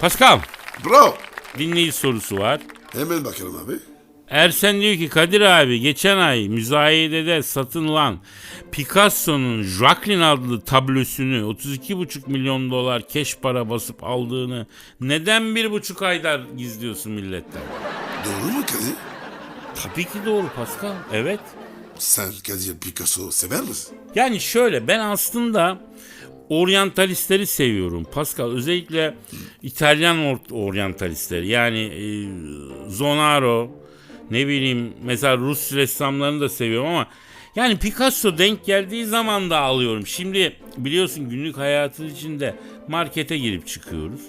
Pascal Bro. dinleyici sorusu var. Hemen bakalım abi. Ersen diyor ki Kadir abi geçen ay müzayedede satılan Picasso'nun Jacqueline adlı tablosunu 32,5 milyon dolar keş para basıp aldığını neden bir buçuk aydır gizliyorsun milletten? Doğru mu Kadir? Tabii ki doğru Pascal. Evet. Sen Kadir Picasso sever misin? Yani şöyle ben aslında oryantalistleri seviyorum Pascal. Özellikle İtalyan or- oryantalistleri yani e, Zonaro ne bileyim mesela Rus ressamlarını da seviyorum ama yani Picasso denk geldiği zaman da alıyorum. Şimdi biliyorsun günlük hayatın içinde markete girip çıkıyoruz.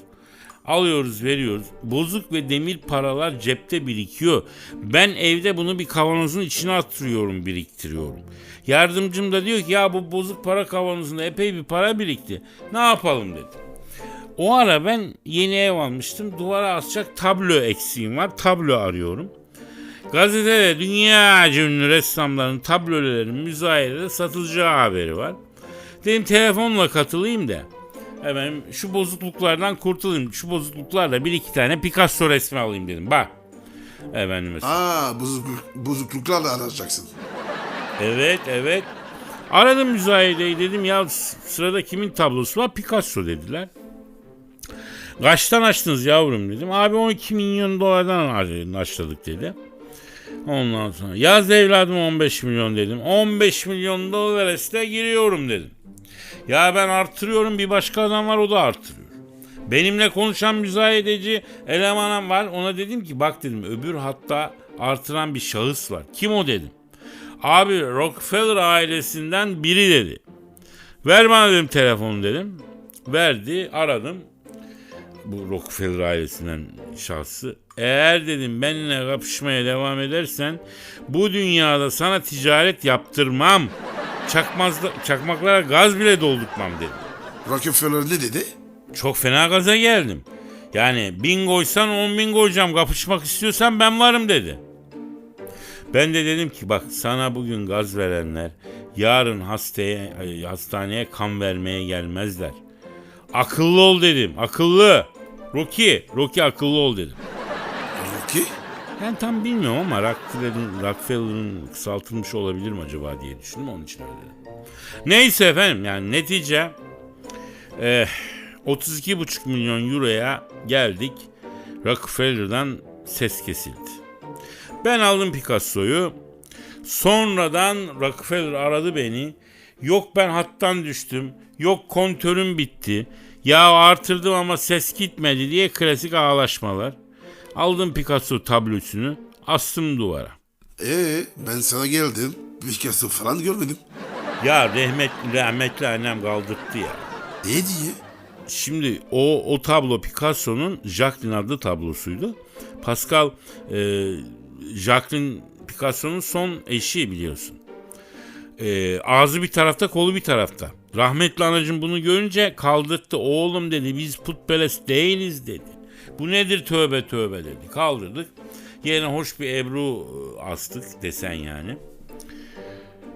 Alıyoruz veriyoruz. Bozuk ve demir paralar cepte birikiyor. Ben evde bunu bir kavanozun içine attırıyorum biriktiriyorum. Yardımcım da diyor ki ya bu bozuk para kavanozunda epey bir para birikti. Ne yapalım dedi. O ara ben yeni ev almıştım. Duvara asacak tablo eksiğim var. Tablo arıyorum. Gazetede dünya ünlü ressamların tabloların müzayedede satılacağı haberi var. Dedim telefonla katılayım da. Efendim şu bozukluklardan kurtulayım. Şu bozukluklarla bir iki tane Picasso resmi alayım dedim. Bak. Efendim mesela. Aa bozukluk, bozukluklarla arayacaksın. Evet evet. Aradım müzayedeyi dedim ya sırada kimin tablosu var? Picasso dediler. Kaçtan açtınız yavrum dedim. Abi 12 milyon dolardan açladık dedi. Ondan sonra yaz evladım 15 milyon dedim. 15 milyon dolar işte giriyorum dedim. Ya ben artırıyorum bir başka adam var o da artırıyor. Benimle konuşan müzayedeci elemanım var. Ona dedim ki bak dedim öbür hatta artıran bir şahıs var. Kim o dedim. Abi Rockefeller ailesinden biri dedi. Ver bana dedim telefonu dedim. Verdi aradım. Bu Rockefeller ailesinden şahsı. Eğer dedim benimle kapışmaya devam edersen bu dünyada sana ticaret yaptırmam. Çakmazda, çakmaklara gaz bile doldurtmam dedim. Rockefeller ne dedi? Çok fena gaza geldim. Yani bin koysan on bin koyacağım kapışmak istiyorsan ben varım dedi. Ben de dedim ki bak sana bugün gaz verenler yarın hastaya, ay, hastaneye kan vermeye gelmezler. Akıllı ol dedim akıllı. Rocky, Rocky akıllı ol dedim. Ben tam bilmiyorum ama Rockefeller'ın, Rockefeller'ın kısaltılmış olabilir mi acaba diye düşündüm onun için öyle dedim. Neyse efendim yani netice eh, 32,5 milyon euroya geldik. Rockefeller'dan ses kesildi. Ben aldım Picasso'yu. Sonradan Rockefeller aradı beni. Yok ben hattan düştüm. Yok kontörüm bitti. Ya artırdım ama ses gitmedi diye klasik ağlaşmalar. Aldım Picasso tablosunu. Astım duvara. Ee ben sana geldim. Picasso falan görmedim. Ya rahmet, rahmetli annem kaldırttı ya. Ne diye? Şimdi o o tablo Picasso'nun Jacqueline adlı tablosuydu. Pascal e, Jacqueline Picasso'nun son eşi biliyorsun. E, ağzı bir tarafta kolu bir tarafta. Rahmetli anacım bunu görünce kaldırttı. Oğlum dedi biz putperest değiliz dedi. Bu nedir tövbe tövbe dedi. Kaldırdık. Yerine hoş bir ebru e, astık desen yani.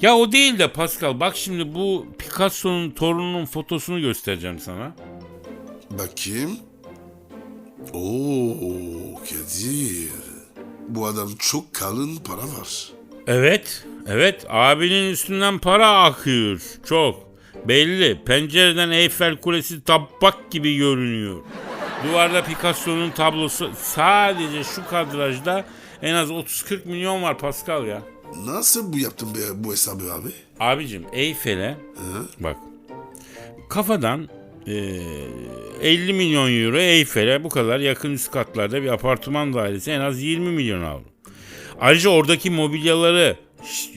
Ya o değil de Pascal bak şimdi bu Picasso'nun torununun fotosunu göstereceğim sana. Bakayım. Oo Kadir. Bu adam çok kalın para var. Evet, evet abinin üstünden para akıyor. Çok. Belli. Pencereden Eyfel Kulesi tabak gibi görünüyor. Duvarda Picasso'nun tablosu sadece şu kadrajda en az 30-40 milyon var Pascal ya. Nasıl bu yaptın be, bu hesabı abi? Abicim Eyfel'e bak kafadan eee, 50 milyon euro Eyfel'e bu kadar yakın üst katlarda bir apartman dairesi en az 20 milyon avro. Ayrıca oradaki mobilyaları,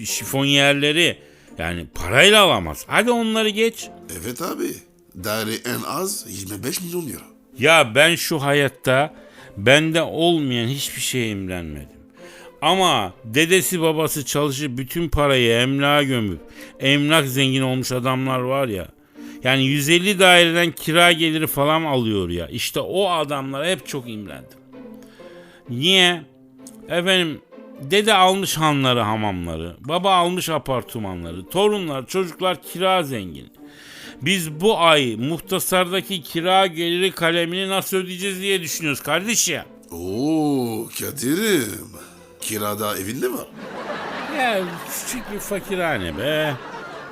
şifonyerleri yani parayla alamaz. Hadi onları geç. Evet abi. Daire en az 25 milyon euro. Ya ben şu hayatta bende olmayan hiçbir şeye imrenmedim. Ama dedesi babası çalışıp bütün parayı emlağa gömüp emlak zengin olmuş adamlar var ya. Yani 150 daireden kira geliri falan alıyor ya. İşte o adamlara hep çok imrendim. Niye? Efendim dede almış hanları hamamları. Baba almış apartmanları. Torunlar çocuklar kira zengin. Biz bu ay muhtasardaki kira geliri kalemini nasıl ödeyeceğiz diye düşünüyoruz kardeşim. Oo Kadir'im. Kirada evin mi var? Ya küçük bir fakirhane be.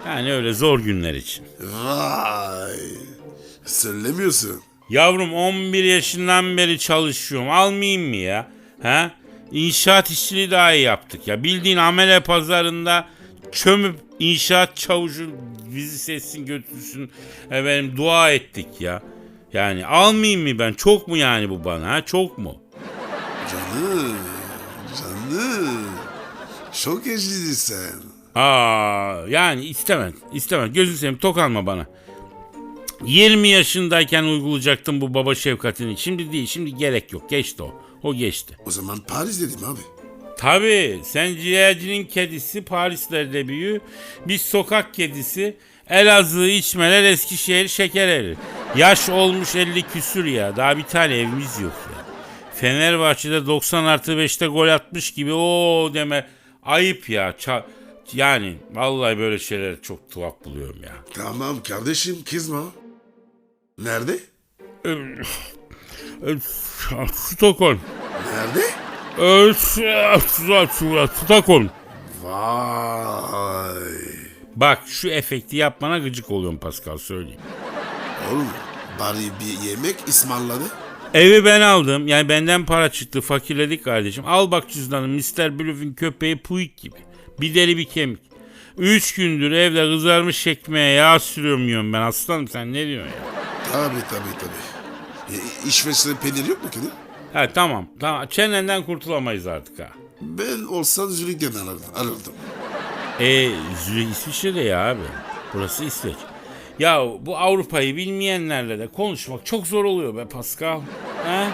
Yani öyle zor günler için. Vay. Söylemiyorsun. Yavrum 11 yaşından beri çalışıyorum. Almayayım mı ya? Ha? İnşaat işçiliği daha iyi yaptık ya. Bildiğin amele pazarında çömüp inşaat çavuşu bizi sessin götürsün. Efendim dua ettik ya. Yani almayayım mı ben? Çok mu yani bu bana? Ha? Çok mu? Canım. Canım. Çok eşliydin sen. Aa yani istemez. istemez. Gözün seveyim tokanma bana. 20 yaşındayken uygulayacaktım bu baba şefkatini. Şimdi değil. Şimdi gerek yok. Geçti o. O geçti. O zaman Paris dedim abi. Tabii sen ciğercinin kedisi Parislerde büyü. Biz sokak kedisi Elazığ içmeler Eskişehir şeker erir. Yaş olmuş 50 küsür ya. Daha bir tane evimiz yok ya. Fenerbahçe'de 90 artı 5'te gol atmış gibi o deme ayıp ya. Ça- yani vallahi böyle şeyler çok tuhaf buluyorum ya. Tamam kardeşim kızma. Nerede? Stockholm. Nerede? Ee, Stockholm. Vay. Bak şu efekti yapmana gıcık oluyorum Pascal söyleyeyim. Oğlum bari bir yemek ısmarladı. Evi ben aldım. Yani benden para çıktı. Fakirledik kardeşim. Al bak cüzdanım. Mr. Bluff'in köpeği Puig gibi. Bir deri bir kemik. Üç gündür evde kızarmış ekmeğe yağ sürüyorum yiyorum ben. Aslanım sen ne diyorsun ya? Tabii tabii tabii. E, İsveç'te peynir yok mu Kadir? Ha tamam. Tamam. Çenenden kurtulamayız artık ha. Ben olsan Zürih'ten alırdım. alırdım. E Zürih İsviçre'de ya abi. Burası İsveç. Ya bu Avrupa'yı bilmeyenlerle de konuşmak çok zor oluyor be Pascal. Ha?